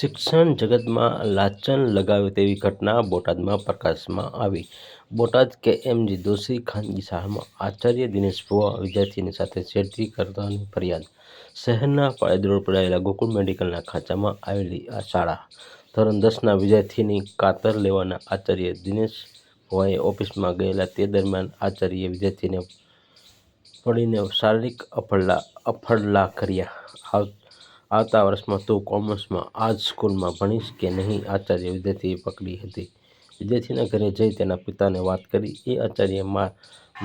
શિક્ષણ જગતમાં લાચન લગાવે તેવી ઘટના બોટાદમાં પ્રકાશમાં આવી. બોટાદ કે એમજી દોશી ખાનગી શાળામાં આચાર્ય દિનેશ ભુવા વિદ્યાર્થીની સાથે છેડતી કરતાની ફરિયાદ. શહેરના પાળેદ પડાયેલા ગોકુળ મેડિકલના ખાંચામાં આવેલી આ શાળા. ધોરણ દસના વિદ્યાર્થીની કાતર લેવાના આચાર્ય દિનેશ ભુવાએ ઓફિસમાં ગયેલા તે દરમિયાન આચાર્ય વિદ્યાર્થીને પડીને શારીરિક અફડલા અફળલા કર્યા. આવતા વર્ષમાં તું કોમર્સમાં આ જ સ્કૂલમાં ભણીશ કે નહીં? આચાર્ય વિદ્યાર્થીએ પકડી હતી. વિદ્યાર્થીના ઘરે જઈ તેના પિતાને વાત કરી. એ આચાર્ય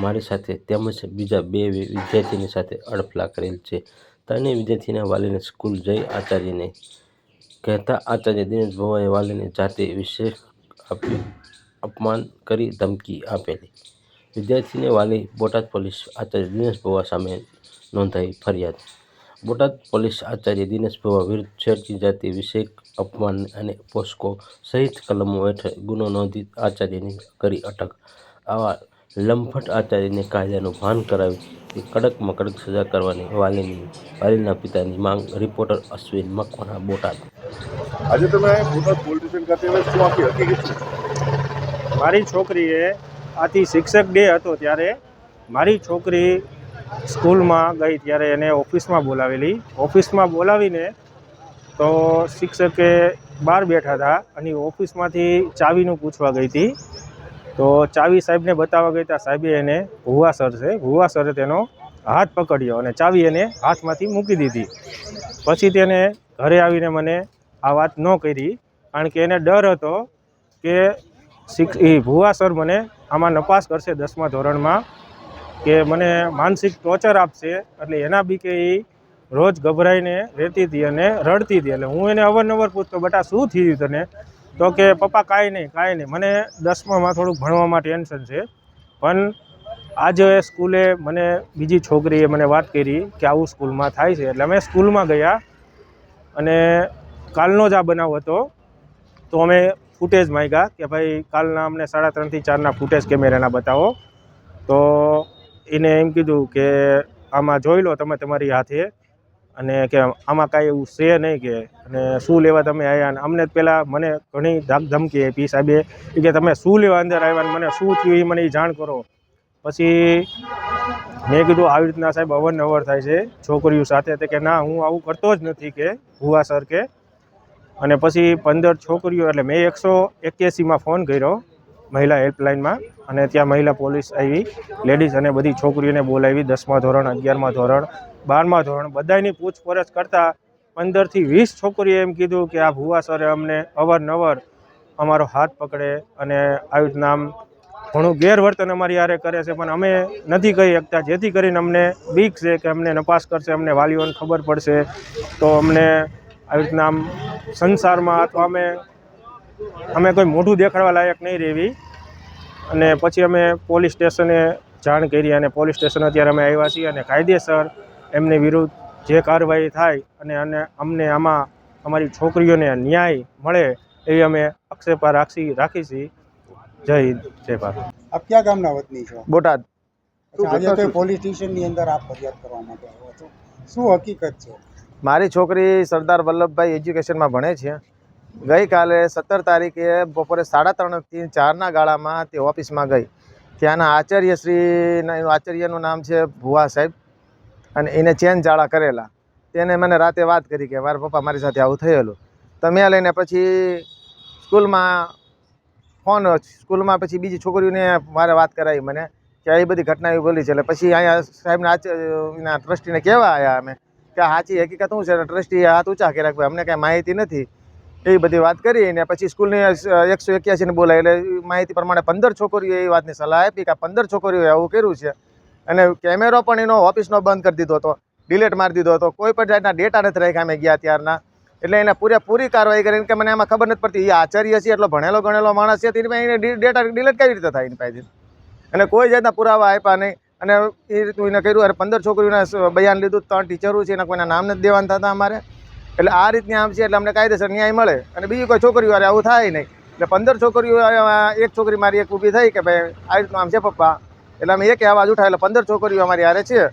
મારી સાથે તેમજ બીજા બે વિદ્યાર્થીની સાથે અડફલા કરેલ છે. ત્રણેય વિદ્યાર્થીના વાલીને સ્કૂલ જઈ આચાર્યને કહેતા આચાર્ય દિનેશ ભવાએ વાલીને જાતે વિશે આપ્યું અપમાન કરી ધમકી આપેલી. વિદ્યાર્થીને વાલી બોટાદ પોલીસ આચાર્ય દિનેશ ભવા સામે નોંધાઈ ફરિયાદ બોટાદ પોલીસ આચાર્ય દિનેશ ભુવા વિરુદ્ધ છેડતી જાતિ વિષયક અપમાન અને પોસ્કો સહિત કલમો હેઠળ ગુનો નોંધી આચાર્યની કરી અટક. આવા લંફટ આચાર્યને કાયદાનું ભાન કરાવી તે કડકમાં કડક સજા કરવાની વાલીની વાલીના પિતાની માંગ રિપોર્ટર અશ્વિન મકવાના બોટાદ. આજે તમે બોટાદ પોલીસ સ્ટેશન ખાતે શું આખી હકીકત મારી છોકરીએ આથી શિક્ષક ડે હતો ત્યારે મારી છોકરી સ્કૂલમાં ગઈ ત્યારે એને ઓફિસમાં બોલાવેલી. ઓફિસમાં બોલાવીને તો શિક્ષકે બહાર બેઠા હતા અને ઓફિસમાંથી ચાવીનું પૂછવા ગઈ હતી. તો ચાવી સાહેબને બતાવવા ગઈ હતા સાહેબે એને ભુવા સર છે, ભુવા સરે તેનો હાથ પકડ્યો અને ચાવી એને હાથમાંથી મૂકી દીધી. પછી તેને ઘરે આવીને મને આ વાત ન કરી, કારણ કે એને ડર હતો કે શિક્ષ, એ ભુવા સર મને આમાં નપાસ કરશે દસમા ધોરણમાં. કે મને માનસિક ટોર્ચર આપશે, એટલે એના બી કે એ રોજ ગભરાઈને રહેતી હતી અને રડતી હતી. એટલે હું એને અવારનવાર પૂછતો, બેટા, શું થયું તને? તો કે, પપ્પા, કાંઈ નહીં કાંઈ નહીં. મને દસમામાં થોડુંક ભણવામાં ટેન્શન છે. પણ આજે સ્કૂલે મને બીજી છોકરીએ મને વાત કરી કે આવું સ્કૂલમાં થાય છે. એટલે અમે સ્કૂલમાં ગયા અને કાલનો જ આ બનાવ હતો. તો અમે ફૂટેજ માંગ્યા કે, ભાઈ, કાલના અમને સાડા ત્રણથી ચારના ફૂટેજ કેમેરાના બતાવો. તો એને એમ કીધું કે આમાં જોઈ લો તમે તમારી હાથે અને કે આમાં કાંઈ એવું છે નહીં કે અને શું લેવા તમે આવ્યા અને અમને પહેલાં મને ઘણી ધાક ધમકી આપી સાહેબે કે તમે શું લેવા અંદર આવ્યા મને શું થયું એ મને જાણ કરો. પછી મેં કીધું આવી રીતના સાહેબ અવરનવર થાય છે છોકરીઓ સાથે તો કે ના હું આવું કરતો જ નથી કે ભુવા સર કે. અને પછી પંદર છોકરીઓ એટલે મેં એકસો એક્યાસીમાં ફોન કર્યો. મહિલા હેલ્પલાઇનમાં અને ત્યાં મહિલા પોલીસ આવી, લેડીઝ અને બધી છોકરીઓને બોલાવી, દસમા ધોરણ, અગિયારમા ધોરણ, બારમા ધોરણ બધાની પૂછપરછ કરતાં પંદરથી વીસ છોકરીએ એમ કીધું કે આ ભુવા સરે અમને અવારનવાર અમારો હાથ પકડે અને આવી રીતના આમ ઘણું ગેરવર્તન અમારી યારે કરે છે. પણ અમે નથી કહી શકતા. જેથી કરીને અમને બીક છે કે અમને નપાસ કરશે, અમને વાલીઓને ખબર પડશે. તો અમને આવી રીતના આમ સંસારમાં અથવા અમે અમે કોઈ મોઢું દેખાડવા લાયક નહીં રહેવી. અને પછી અમે પોલીસ સ્ટેશને જાણ કરી અને પોલીસ સ્ટેશન અત્યારે અમે આવ્યા છીએ અને કાયદેસર એમની વિરુદ્ધ જે કાર્યવાહી થાય અને અને અમને આમાં અમારી છોકરીઓને ન્યાય મળે એવી અમે આક્ષેપા રાખી રાખીશી જય હિન્દ જય ભારત. આપ ક્યાં ગામના વતની છો? બોટાદ. આજે તો પોલીસ સ્ટેશનની અંદર આપ ફરિયાદ કરવા માટે આવ્યો છો. શું હકીકત છે? મારી છોકરી સરદાર વલ્લભભાઈ એજ્યુકેશનમાં ભણે છે. ગઈકાલે સત્તર તારીખે બપોરે સાડા ત્રણથી ચારના ગાળામાં તે ઓફિસમાં ગઈ. ત્યાંના આચાર્યશ્રીના આચાર્યનું નામ છે ભુવા સાહેબ અને એને ચેન જાળા કરેલા. તેને મને રાતે વાત કરી કે મારા પપ્પા મારી સાથે આવું થયેલું. તો મેં લઈને પછી સ્કૂલમાં ફોન, સ્કૂલમાં પછી બીજી છોકરીઓને મારે વાત કરાવી મને કે આવી બધી ઘટના એવી બોલી છે. એટલે પછી અહીંયા સાહેબના આચાર્યના ટ્રસ્ટીને કહેવા આવ્યા અમે કે સાચી હકીકત શું છે? ટ્રસ્ટીએ હાથ ઊંચા કર્યા અમને કાંઈ માહિતી નથી. એવી બધી વાત કરી અને પછી સ્કૂલની એકસો એક્યાસીને બોલાય એટલે એ માહિતી પ્રમાણે પંદર છોકરીઓએ એ વાતની સલાહ આપી કે આ પંદર છોકરીઓએ આવું કર્યું છે. અને કેમેરો પણ એનો ઓફિસનો બંધ કરી દીધો હતો. ડિલેટ મારી દીધો હતો. કોઈ પણ જાતના ડેટા નથી રાખ્યા અમે ગયા ત્યારના. એટલે એને પૂરેપૂરી કાર્યવાહી કરીને કે મને આમાં ખબર નથી પડતી. એ આચાર્ય છે, એટલો ભણેલો ગણેલો માણસ છે, તેની પાસે એને ડેટા ડિલેટ કેવી રીતે થાય એની પાસેથી? અને કોઈ જાતના પુરાવા આપ્યા નહીં. અને એ રીતનું એને કર્યું. અને પંદર છોકરીઓના બયાન લીધું. ત્રણ ટીચરો છે, એના કોઈના નામ નથી દેવાના થતા અમારે. એટલે આ રીતની આમ છે એટલે અમને કાયદેસર ન્યાય મળે. અને બીજી કોઈ છોકરીઓ આવું થાય નહીં. એટલે પંદર છોકરીઓ એક છોકરી મારી એક ઊભી થઈ કે ભાઈ આ રીતનું આમ છે પપ્પા. એટલે અમે એક અવાજ ઉઠાય એટલે પંદર છોકરીઓ અમારી હારે છે.